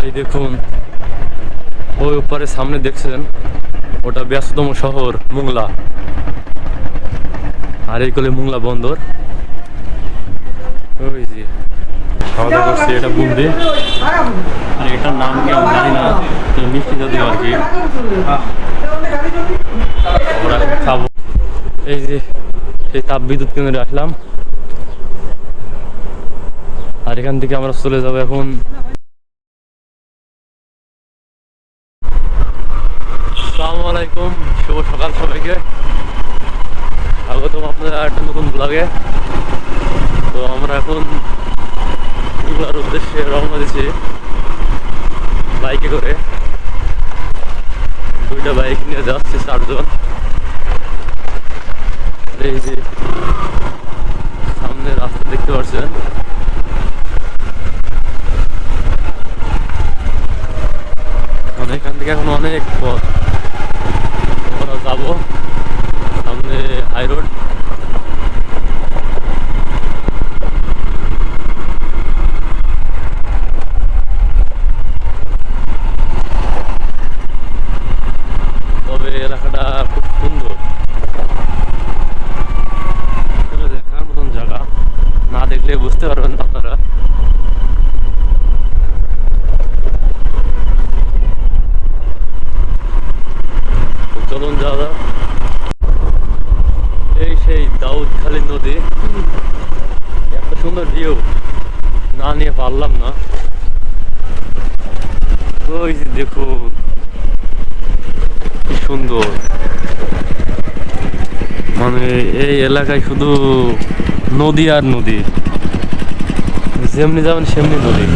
ভাই দেখুন ওই উপরে সামনে দেখছেন ওটা ব্যস্ততম শহর মুংলা। আর এই কলে মুংলা বন্দর। ওই যে খাওয়া দাওয়া করছি এটা বুন্দি আর এটার নাম কি আমি জানি না তো মিষ্টি জাতীয় আর কি। আমরা খাব। এই যে এই তাপ বিদ্যুৎ কেন্দ্রে আসলাম। আর এখান থেকে আমরা চলে যাব এখন আসসালামু আলাইকুম, শুভ সকাল সবাইকে। স্বাগতম আপনাদের একটা নতুন ব্লগে তো আমরা এখন এগুলোর উদ্দেশ্যে রওনা দিচ্ছি বাইকে করে। দুইটা বাইক নিয়ে যাচ্ছে চারজন। এই যে সামনে রাস্তা দেখতে পাচ্ছেন। মানে এখান থেকে এখন অনেক পথ। আমরা যাব সামনে হাই রোড তবে এলাকাটা খুব সুন্দর আসলে দেখার মতন জায়গা না দেখলে বুঝতে পারবেন না আপনারা তো চলুন যাওয়া যাক। এই সেই দাউদখালী নদী এত সুন্দর ভিউ না নিয়ে পারলাম না। ওই যে দেখুন কি সুন্দর। মানে এই এলাকায় শুধু নদী আর নদী। যেমনি যাবেন, সেমনি নদী।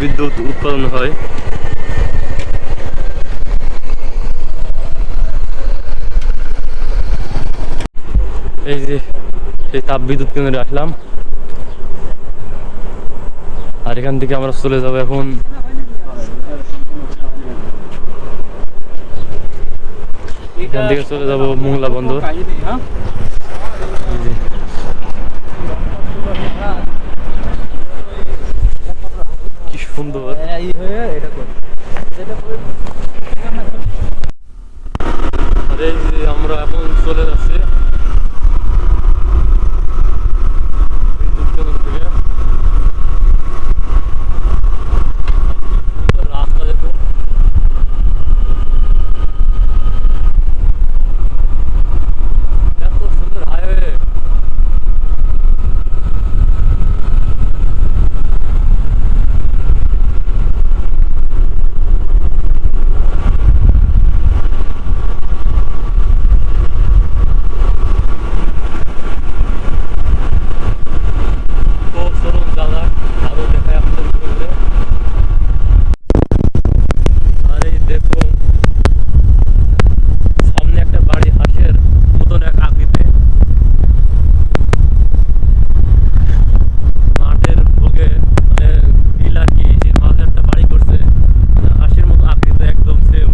বিদ্যুৎ উৎপাদন হয়। এই যে, এই তাপ বিদ্যুৎ কেন্দ্রে আসলাম। আর এখান থেকে আমরা চলে যাব এখন। এখান থেকে চলে যাব মোংলা বন্দর এই যে। কি সুন্দর আর এই যে আমরা এখন চলে যাচ্ছি বিদ্যুৎ কেন্দ্র থেকে সুন্দর রাস্তা দেখো এত সুন্দর হাইওয়ে তো চলুন দাদা আরও দেখায় আপনাদের ঘুরে ঘুরে আর এই দেখুন সামনে একটা বাড়ি হাঁসের মতন এক আকৃতি মাঠের বুকে মানে বিল আর কি সেই মাঝে একটা বাড়ি করছে মানে হাঁসের মতো আকৃতি একদম সেম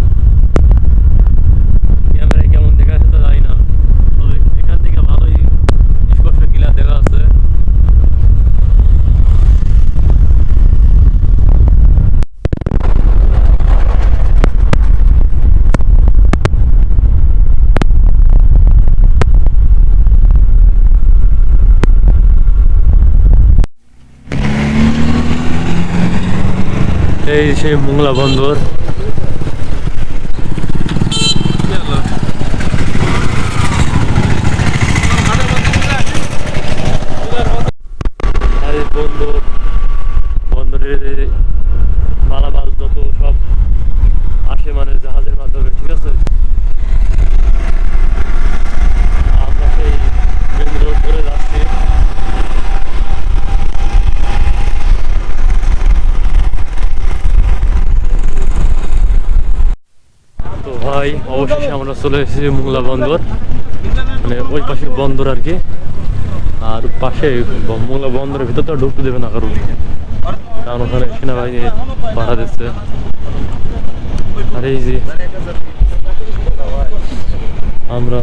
ক্যামেরায় কেমন দেখা যাচ্ছে তা জানি না তবে এখান থেকে ভালোই স্পষ্ট ক্লিয়ার দেখা যাচ্ছে এই সেই মোংলা বন্দর আর এই বন্দর বন্দরের এই মালামাল যত সব আসে মানে জাহাজের মাধ্যমে ঠিক আছে আমরা সেই মেন রোড ধরে যাচ্ছি তো ভাই অবশেষে আমরা চলে এসেছি মোংলা বন্দর। মানে ওই পাশের বন্দর আর কি। আর পাশে মোংলা বন্দরের ভিতর তো ঢুকতে দেবে না কারণ কারণ ওখানে সেনাবাহিনী পাঠা দিচ্ছে। আর এই যে আমরা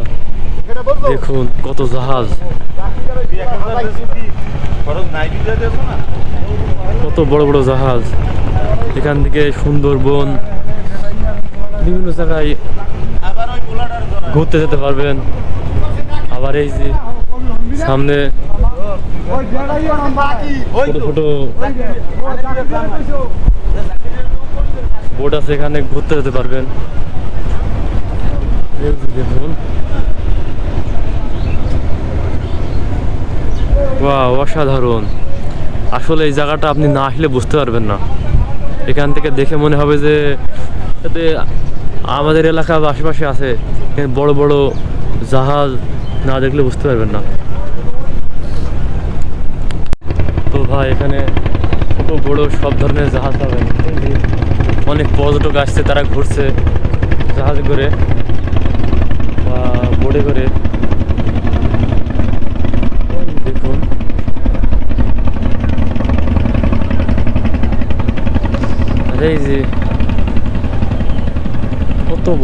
দেখুন কত জাহাজ। কত বড় বড় জাহাজ। এখান থেকে সুন্দরবন, বিভিন্ন জায়গায় ঘুরতে যেতে পারবেন। আবার এই যে সামনে বোট আছে, এখানে ঘুরতে যেতে পারবেন। অসাধারণ। আসলে এই জায়গাটা আপনি না আসলে বুঝতে পারবেন না। এখান থেকে দেখে মনে হবে যে আমাদের এলাকা আশেপাশে আছে বড় বড় জাহাজ না দেখলে বুঝতে পারবেন না। তো ভাই, এখানে ছোট বড় সব ধরনের জাহাজ পাবেন। অনেক পর্যটক আসছে, তারা ঘুরছে জাহাজে করে বা বোটে করে। দেখুন। এই যে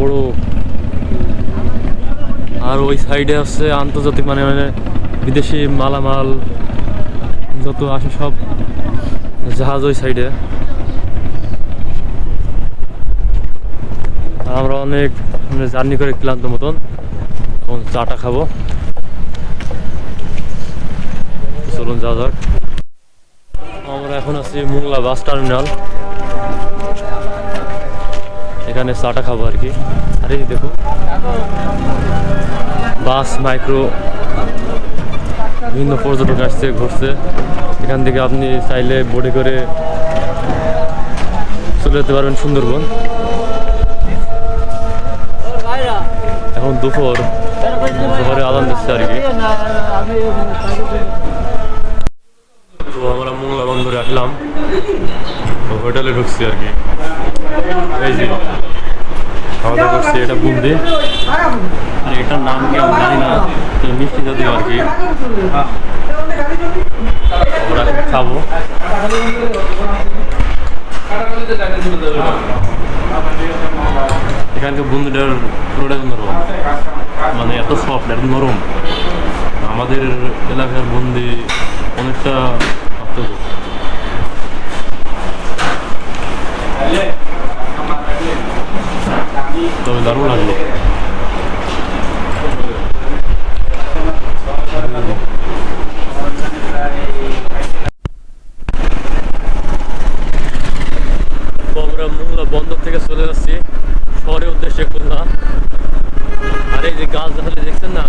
বড়। আর ওই সাইডে হচ্ছে আন্তর্জাতিক মানে মানে বিদেশি মালামাল যত আসে সব জাহাজ ওই সাইডে আমরা অনেক জার্নি করে ক্লান্ত মতন। এখন চাটা খাব। চলুন যাওয়া যাক। আমরা এখন আছি মোংলা বাস টার্মিনাল। এখানে চাটা খাব আর কি। আর এই দেখো, বাস, মাইক্রো, বিভিন্ন পর্যটক আসছে, ঘুরছে। এখান থেকে আপনি চাইলে বোটে করে চলে যেতে পারবেন সুন্দরবন। এখন দুপুর। জোহরে আদান দিচ্ছে আর কি। তো আমরা মঙ্গলা বন্দরে আসলাম। হোটেলে ঢুকছি আর কি। এই যে। খাওয়া দাওয়া করছি, এটা বুন্দি আর এটার নাম কি আমি জানি না মিষ্টি জাতীয় আর কি। এখন খাব এখানকার বুন্দিটার পুরোটাই নরম। মানে এত সফট এত নরম। আমাদের এলাকার বন্দি অনেকটা পার্থক্য। তবে দারুণ লাগল তো আমরা মোংলা বন্দর থেকে চলে যাচ্ছি শহরের উদ্দেশ্যে খুলনা আর এই যে গাছ দেখালে দেখছেন না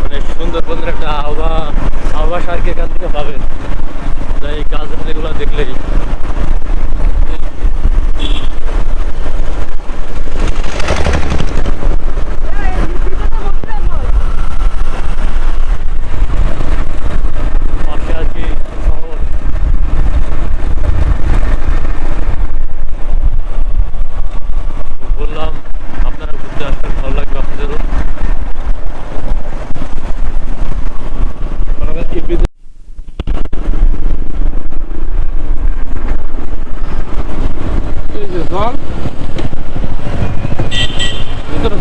মানে সুন্দরবনের একটা আবহাওয়া আবহাওয়া আর কি এখান থেকে পাবেন তাই এই গাছ দেখালে এগুলো দেখলেই পাশে আছি শহর তো বললাম আপনারা ঘুরতে আসবেন ভালো লাগবে আপনাদেরও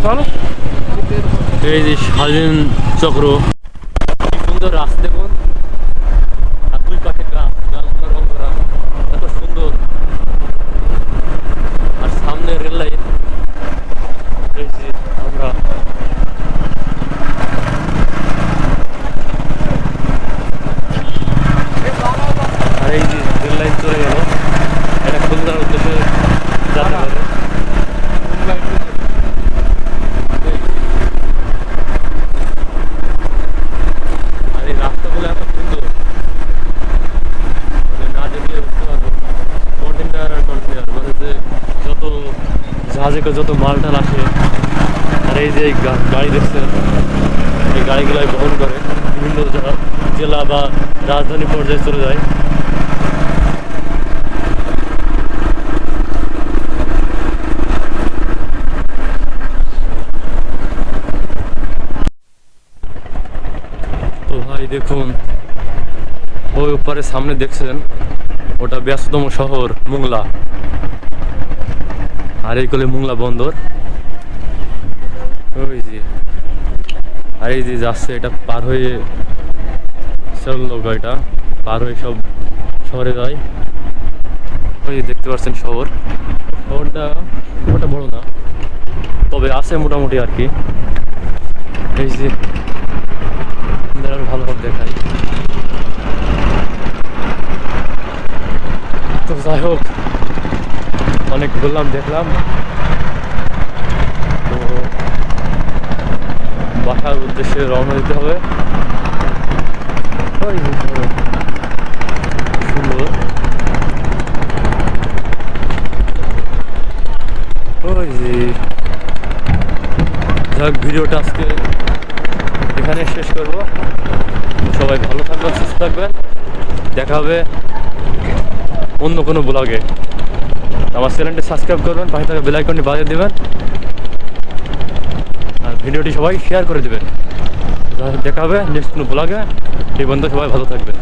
এই যে স্বাধীন চক্র। সুন্দর রাস্তা দেখুন। আর দুই পাশে গাছ, গাছগুলো রং করা। এত সুন্দর। আর সামনে রেল লাইন। এই যে আমরা এই যে রেল লাইন চলে গেল। এটা খুলনার উদ্দেশ্যে যেতে পারে এই যে। আর এই রাস্তাগুলো এত সুন্দর মানে না দেখলে বুঝতে পারবেন কন্টেনার আর কন্টেনার মানে যে যত যত মালটাল আসে, আর এই যে গাড়ি দেখছেন, এই গাড়িগুলাই বহন করে বিভিন্ন জেলা বা রাজধানী পর্যায়ে চলে যায়। তো ভাই, দেখুন, ওই উপরে সামনে দেখছেন, ওটা ব্যস্ততম শহর, মুংলা। আর এই কলে মুংলা বন্দর। ওই যে, আর এই যে যাচ্ছে, এটা পার হয়ে চলল গাড়িটা পার হয়ে সব শহরে যায়। ওই দেখতে পাচ্ছেন শহর। শহরটা ওটা বড় না, তবে আছে মোটামুটি আর কি। এই যে ভালোভাবে দেখাই। তো যাই হোক অনেক ঘুরলাম, দেখলাম। তো বাসার উদ্দেশ্যে রওনা দিতে হবে। সুন্দর। যাক, ভিডিওটা আজকে এখানে শেষ করব। সবাই ভালো থাকবেন, সুস্থ থাকবেন। দেখা হবে অন্য কোনো ব্লগে। আমার চ্যানেলটি সাবস্ক্রাইব করবেন, পাশে থাকা বেল আইকনটি বাজিয়ে দেবেন। আর ভিডিওটি সবাই শেয়ার করে দেবেন। দেখা হবে নেক্সট কোনো ব্লগে সেই বন্ধু সবাই ভালো থাকবেন।